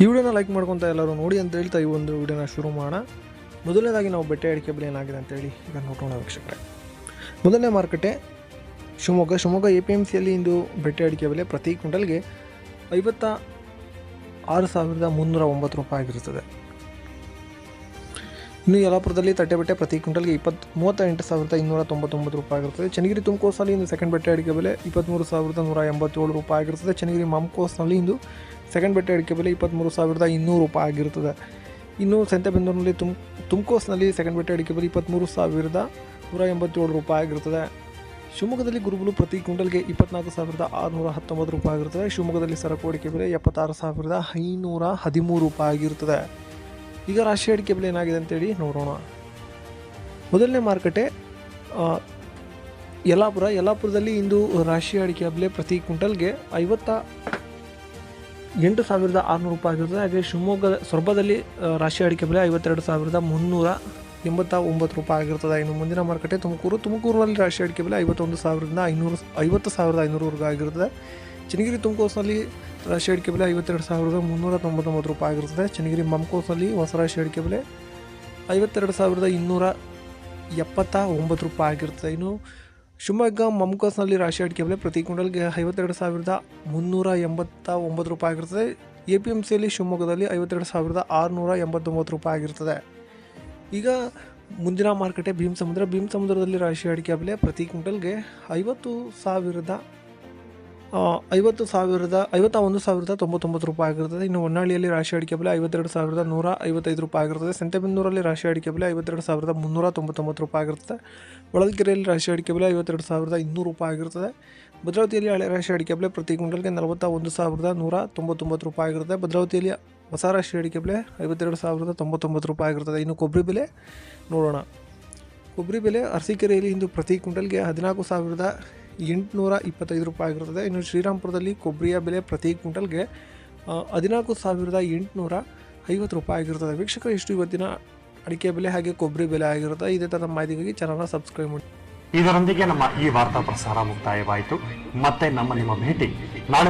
ಈ ವಿಡಿಯೋನ ಲೈಕ್ ಮಾಡ್ಕೊಂತ ಎಲ್ಲರೂ ನೋಡಿ ಅಂತ ಹೇಳ್ತಾ ಈ ಒಂದು ವಿಡಿಯೋನ ಶುರು ಮಾಡೋಣ. ಮೊದಲನೇದಾಗಿ ನಾವು ಬೆಟ್ಟೆ ಅಡಿಕೆ ಬೆಲೆ ಏನಾಗಿದೆ ಅಂತೇಳಿ ಈಗ ನೋಡೋಣ ವೀಕ್ಷಕರೇ. ಮೊದಲನೇ ಮಾರುಕಟ್ಟೆ Shivamogga. Shivamogga A P M ಸಿಯಲ್ಲಿ ಇಂದು ಬೆಟ್ಟೆ ಅಡಿಕೆ ಬೆಲೆ ಪ್ರತಿ ಕ್ವಿಂಟಲ್ಗೆ ಐವತ್ತ ಆರು ಸಾವಿರದ ಮುನ್ನೂರ ಒಂಬತ್ತು ರೂಪಾಯಿ ಆಗಿರುತ್ತದೆ. ಇನ್ನು ಯಲಾಪುರದಲ್ಲಿ ತಟ್ಟೆ ಬೆಟ್ಟೆ ಪ್ರತಿ ಕ್ವಿಂಟಲ್ಗೆ ಇಪ್ಪತ್ತು ಮೂವತ್ತ ಎಂಟು ಸಾವಿರದ ಇನ್ನೂರ ತೊಂಬತ್ತೊಂಬತ್ತು ರೂಪಾಯಿ ಆಗಿರುತ್ತದೆ. ಚನ್ನಗಿರಿ ತುಮಕೋಸಲ್ಲಿ ಇಂದು ಸೆಕೆಂಡ್ ಬೆಟ್ಟೆ ಅಡಿಕೆ ಬೆಲೆ ಇಪ್ಪತ್ತ್ಮೂರು ಸಾವಿರದ ನೂರ ಎಂಬತ್ತೇಳು ರೂಪಾಯಿ ಆಗಿರುತ್ತದೆ. ಚನ್ನಗಿರಿ ಮಾಮ್ಕೋಸ್ನಲ್ಲಿ ಇಂದು ಸೆಕೆಂಡ್ ಬೆಟ್ಟೆ ಅಡಿಕೆ ಬೆಲೆ ಇಪ್ಪತ್ತ್ಮೂರು ಸಾವಿರದ ಇನ್ನೂರು ರೂಪಾಯಿ ಆಗಿರುತ್ತದೆ ಇನ್ನು ಸಂತೆಬೆಂದೂರಿನಲ್ಲಿ ತುಮ್ ತುಮಕೋಸ್ನಲ್ಲಿ ಸೆಕೆಂಡ್ ಬೆಟ್ಟೆ ಅಡಿಕೆ ಬೆಲೆ ಇಪ್ಪತ್ತ್ಮೂರು ಸಾವಿರದ ನೂರ ಎಂಬತ್ತೇಳು ರೂಪಾಯಿ ಆಗಿರುತ್ತದೆ ಶಿವಮೊಗ್ಗದಲ್ಲಿ ಗುರುಬಲು ಪ್ರತಿ ಕ್ವಿಂಟಲ್ಗೆ ಇಪ್ಪತ್ನಾಲ್ಕು ಸಾವಿರದ ಆರುನೂರ ಹತ್ತೊಂಬತ್ತು ರೂಪಾಯಿ ಆಗಿರುತ್ತದೆ ಶಿವಮೊಗ್ಗದಲ್ಲಿ ಸರಕು ಅಡಿಕೆ ಬೆಲೆ ಎಪ್ಪತ್ತಾರು ಸಾವಿರದ ಐನೂರ ಹದಿಮೂರು ರೂಪಾಯಿ ಆಗಿರುತ್ತದೆ ಈಗ ರಾಶಿ ಅಡಿಕೆ ಬೆಲೆ ಏನಾಗಿದೆ ಅಂತೇಳಿ ನೋಡೋಣ. ಮೊದಲನೇ ಮಾರುಕಟ್ಟೆ ಯಲ್ಲಾಪುರ. ಯಲ್ಲಾಪುರದಲ್ಲಿ ಇಂದು ರಾಶಿ ಅಡಿಕೆ ಬೆಲೆ ಪ್ರತಿ ಕ್ವಿಂಟಲ್ಗೆ ಐವತ್ತ ಎಂಟು ಸಾವಿರದ ಆರುನೂರು ರೂಪಾಯಿ ಆಗಿರುತ್ತದೆ ಹಾಗೆ ಶಿವಮೊಗ್ಗದ ಸೊರಬದಲ್ಲಿ ರಾಶಿ ಅಡಿಕೆ ಬೆಲೆ ಐವತ್ತೆರಡು ಸಾವಿರದ ಮುನ್ನೂರ ಎಂಬತ್ತ ಒಂಬತ್ತು ರೂಪಾಯಿ ಆಗಿರ್ತದೆ. ಇನ್ನು ಮುಂದಿನ ಮಾರುಕಟ್ಟೆ ತುಮಕೂರು. ತುಮಕೂರಿನಲ್ಲಿ ರಾಶಿ ಅಡಿಕೆ ಬೆಲೆ ಐವತ್ತೊಂದು ಸಾವಿರದಿಂದ ಐನೂರು, ಐವತ್ತು ಸಾವಿರದ ಐನೂರವರೆಗೂ ಆಗಿರುತ್ತದೆ ಚನ್ನಗಿರಿ ತುಮಕೋಸ್ನಲ್ಲಿ ರಾಶಿ ಅಡಿಕೆ ಬೆಲೆ ಐವತ್ತೆರಡು ಸಾವಿರದ ಮುನ್ನೂರ ತೊಂಬತ್ತೊಂಬತ್ತು ರೂಪಾಯಿ ಆಗಿರುತ್ತದೆ ಚನ್ನಗಿರಿ ಮಮ್ಕೋಸ್ನಲ್ಲಿ ಹೊಸ ರಾಶಿ ಅಡಿಕೆ ಬೆಲೆ ಐವತ್ತೆರಡು ಸಾವಿರದ ಇನ್ನೂರ ಎಪ್ಪತ್ತ ಒಂಬತ್ತು ರೂಪಾಯಿ ಆಗಿರ್ತದೆ. ಇನ್ನು ಶಿವಮೊಗ್ಗ ಮಮ್ಕೋಸ್ನಲ್ಲಿ ರಾಶಿ ಅಡಿಕೆ ಬೆಲೆ ಪ್ರತಿ ಕ್ವಿಂಟಲ್ಗೆ ಐವತ್ತೆರಡು ಸಾವಿರದ ಮುನ್ನೂರ ಎಂಬತ್ತ ಒಂಬತ್ತು ರೂಪಾಯಿ ಆಗಿರ್ತದೆ ಎ ಪಿ ಎಂ ಸಿಯಲ್ಲಿ ಶಿವಮೊಗ್ಗದಲ್ಲಿ ಐವತ್ತೆರಡು ಸಾವಿರದ ಆರುನೂರ ಎಂಬತ್ತೊಂಬತ್ತು ರೂಪಾಯಿ ಆಗಿರ್ತದೆ ಈಗ ಮುಂದಿನ ಮಾರುಕಟ್ಟೆ ಭೀಮ್ ಸಮುದ್ರದಲ್ಲಿ ರಾಶಿ ಅಡಿಕೆ ಬೆಲೆ ಪ್ರತಿ ಕ್ವಿಂಟಲ್ಗೆ ಐವತ್ತು ಸಾವಿರದ ಐವತ್ತು ಸಾವಿರದ, ಐವತ್ತ ಒಂದು ಸಾವಿರದ ತೊಂಬತ್ತೊಂಬತ್ತು ರೂಪಾಯಿ ಆಗಿರ್ತದೆ. ಇನ್ನು ಹೊನ್ನಾಳಿಯಲ್ಲಿ ರಾಶಿ ಅಡಿಕೆ ಬೆಲೆ ಐವತ್ತೆರಡು ಸಾವಿರದ ನೂರ ಐವತ್ತೈದು ರೂಪಾಯಿ ಆಗಿರ್ತದೆ. ಸಂತೆಬೆನ್ನೂರಲ್ಲಿ ರಾಶಿ ಅಡಿಕೆ ಬೆಲೆ ಐವತ್ತೆರಡು ಸಾವಿರದ ಮುನ್ನೂರ ತೊಂಬತ್ತೊಂಬತ್ತು ರೂಪಾಯಿ ಆಗಿರ್ತದೆ. ಹೊಳಲ್ಕೆರೆಯಲ್ಲಿ ರಾಶಿ ಅಡಿಕೆ ಬೆಲೆ ಐವತ್ತೆರಡು ಸಾವಿರದ ಇನ್ನೂರು ರೂಪಾಯಿ ಆಗಿರ್ತದೆ. ಭದ್ರಾವತಿಯಲ್ಲಿ ಹಳೆ ರಾಶಿ ಅಡಿಕೆ ಬೆಲೆ ಪ್ರತಿ ಕ್ವಿಂಟಲ್ಗೆ ನಲವತ್ತ ಒಂದು ಸಾವಿರದ ನೂರ ತೊಂಬತ್ತೊಂಬತ್ತು ರೂಪಾಯಿ ಆಗಿರುತ್ತೆ ಭದ್ರಾವತಿಯಲ್ಲಿ ಹೊಸ ರಾಶಿ ಅಡಿಕೆ ಬೆಲೆ ಐವತ್ತೆರಡು ಸಾವಿರದ ತೊಂಬತ್ತೊಂಬತ್ತು ರೂಪಾಯಿ ಆಗಿರ್ತದೆ. ಇನ್ನು ಕೊಬ್ಬರಿ ಬೆಲೆ ನೋಡೋಣ. ಕೊಬ್ಬರಿ ಬೆಲೆ ಅರಸೀಕೆರೆಯಲ್ಲಿ ಇಂದು ಪ್ರತಿ ಕ್ವಿಂಟಲ್ಗೆ ಹದಿನಾಲ್ಕು ಸಾವಿರದ ಎಂಟುನೂರ ಇಪ್ಪತ್ತೈದು ರೂಪಾಯಿ ಆಗಿರುತ್ತದೆ ಇನ್ನು ಶ್ರೀರಾಮ್ಪುರದಲ್ಲಿ ಕೊಬ್ಬರಿಯ ಬೆಲೆ ಪ್ರತಿ ಕ್ವಿಂಟಲ್ಗೆ ಹದಿನಾಲ್ಕು ಸಾವಿರದ ಎಂಟುನೂರ ಐವತ್ತು ರೂಪಾಯಿ ಆಗಿರುತ್ತದೆ ವೀಕ್ಷಕರು, ಇಷ್ಟು ಇವತ್ತಿನ ಅಡಿಕೆ ಬೆಲೆ ಹಾಗೆ ಕೊಬ್ಬರಿ ಬೆಲೆ ಆಗಿರುತ್ತೆ. ಇದೇ ಥರದ ಮಾಹಿತಿಗಾಗಿ ಚಾನಲ್ನ ಸಬ್ಸ್ಕ್ರೈಬ್ ಮಾಡಿ. ಇದರೊಂದಿಗೆ ನಮ್ಮ ಈ ವಾರ್ತಾ ಪ್ರಸಾರ ಮುಕ್ತಾಯವಾಯಿತು. ಮತ್ತೆ ನಮ್ಮ ನಿಮ್ಮ ಭೇಟಿ ನಾಳೆ